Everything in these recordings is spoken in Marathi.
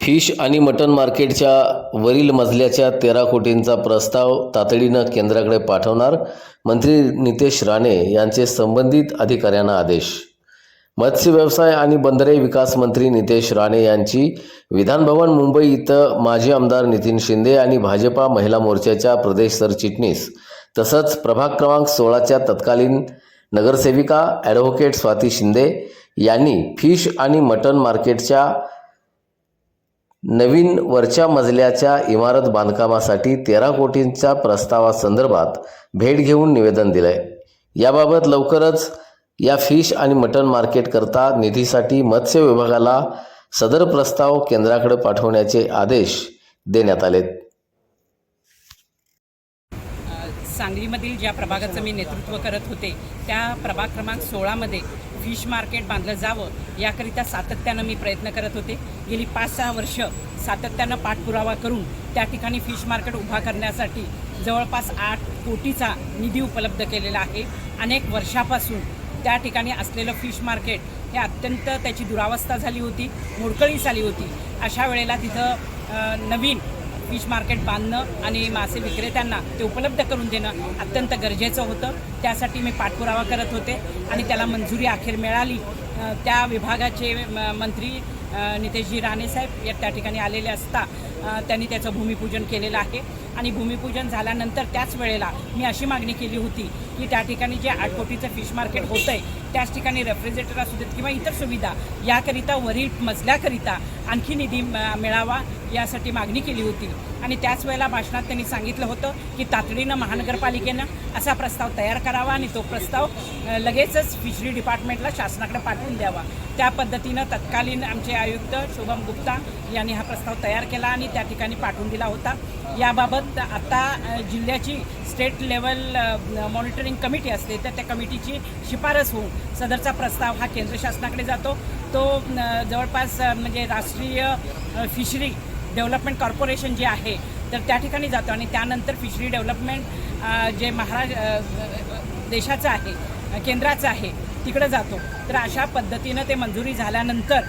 फिश आणि मटण मार्केटच्या वरील मजल्याच्या तेरा कोटींचा प्रस्ताव तातडीनं केंद्राकडे पाठवणार मंत्री नितेश राणे यांचे संबंधित अधिकाऱ्यांना आदेश. मत्स्य व्यवसाय आणि बंदरे विकास मंत्री नितेश राणे यांची विधानभवन मुंबई इथं माजी आमदार नितीन शिंदे आणि भाजपा महिला मोर्चाच्या प्रदेश सरचिटणीस तसंच प्रभाग क्रमांक सोळाच्या तत्कालीन नगरसेविका ॲडव्होकेट स्वाती शिंदे यांनी फिश आणि मटण मार्केटच्या नवीन वरच्या मजल्याच्या इमारत बांधकामासाठी तेरा कोटींच्या प्रस्तावासंदर्भात भेट घेऊन निवेदन दिलंय. याबाबत लवकरच या फिश आणि मटण मार्केटकरता निधीसाठी मत्स्य विभागाला सदर प्रस्ताव केंद्राकडे पाठवण्याचे आदेश देण्यात आलेत. सांगलीमधील ज्या प्रभागाचं मी नेतृत्व करत होते त्या प्रभाग क्रमांक सोळामध्ये फिश मार्केट बांधलं जावं याकरिता सातत्यानं मी प्रयत्न करत होते. गेली पाच सहा वर्ष सातत्यानं पाठपुरावा करून त्या ठिकाणी फिश मार्केट उभा करण्यासाठी जवळपास आठ कोटीचा निधी उपलब्ध केलेला आहे. अनेक वर्षापासून त्या ठिकाणी असलेलं फिश मार्केट हे अत्यंत त्याची दुरावस्था झाली होती मोडकळीस आली होती. अशा वेळेला तिथं नवीन फिश मार्केट बांधणं आणि मासे विक्रेत्यांना ते उपलब्ध करून देणं अत्यंत गरजेचं होतं. त्यासाठी मी पाठपुरावा करत होते आणि त्याला मंजुरी अखेर मिळाली. त्या विभागाचे म- मंत्री नितेशजी राणेसाहेब या त्या ठिकाणी आलेले असता त्यांनी त्याचं भूमिपूजन केलेलं आहे. आणि भूमिपूजन झाल्यानंतर त्याच वेळेला मी अशी मागणी केली होती की त्या ठिकाणी जे आठ कोटीचं फिश मार्केट होतं आहे त्याच ठिकाणी रेफ्रिजरेटर असू देत किंवा इतर सुविधा याकरिता वरील मजल्याकरिता आणखी निधी म- मिळावा यासाठी मागणी केली होती. आणि त्याच वेळेला भाषणात त्यांनी सांगितलं होतं की तातडीनं महानगरपालिकेनं असा प्रस्ताव तयार करावा आणि तो प्रस्ताव लगेचच फिशरी डिपार्टमेंटला शासनाकडे पाठवून द्यावा. त्या पद्धतीनं तत्कालीन आमचे आयुक्त शुभम गुप्ता यांनी हा प्रस्ताव तयार केला आणि त्या ठिकाणी पाठवून दिला होता. याबाबत आता जिल्ह्याची स्टेट लेवल मॉनिटरिंग कमिटी असते तर त्या कमिटीची शिफारस होऊन सदरचा प्रस्ताव हा केंद्र शासनाकडे जातो. तो जवळपास म्हणजे राष्ट्रीय फिशरी डेव्हलपमेंट कॉर्पोरेशन जे आहे तर त्या ठिकाणी जातो आणि त्यानंतर फिशरी डेव्हलपमेंट जे महाराज देशाचं आहे केंद्राचं आहे. तिकडं जातो. तर अशा पद्धतीनं ते मंजुरी झाल्यानंतर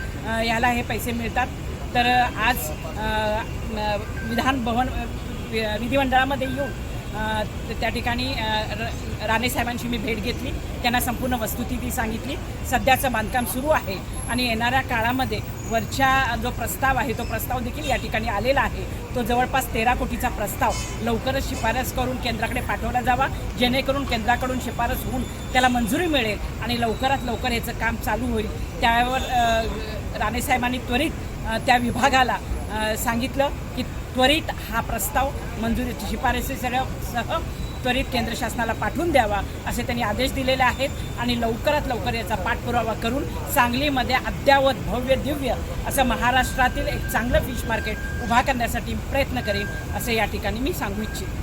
याला हे पैसे मिळतात. तर आज विधान भवन विधिमंडळामध्ये येऊन त्या ठिकाणी र- राणे साहेबांची मी भेट घेतली. त्यांना संपूर्ण वस्तुस्थिती सांगितली. सध्याचं बांधकाम सुरू आहे. आणि येणाऱ्या काळामध्ये वरच्या जो प्रस्ताव आहे तो प्रस्ताव देखील या ठिकाणी आलेला आहे. तो जवळपास तेरा कोटीचा प्रस्ताव लवकरच शिफारस करून केंद्राकडे पाठवला जावा. जेणेकरून केंद्राकडून शिफारस होऊन त्याला मंजुरी मिळेल आणि लवकरात लवकर याचं काम चालू होईल. त्यावर राणेसाहेबांनी त्वरित त्या विभागाला सांगितलं की त्वरित हा प्रस्ताव मंजुरीची शिफारसीसह त्वरित केंद्र शासनाला पाठवून द्यावा असे त्यांनी आदेश दिलेले आहेत आणि लवकरात लवकर याचा पाठपुरावा करून सांगलीमध्ये अद्यावत भव्य दिव्य असं महाराष्ट्रातील एक चांगलं फिश मार्केट उभा करण्यासाठी प्रयत्न करेन असं या ठिकाणी मी सांगू इच्छितो.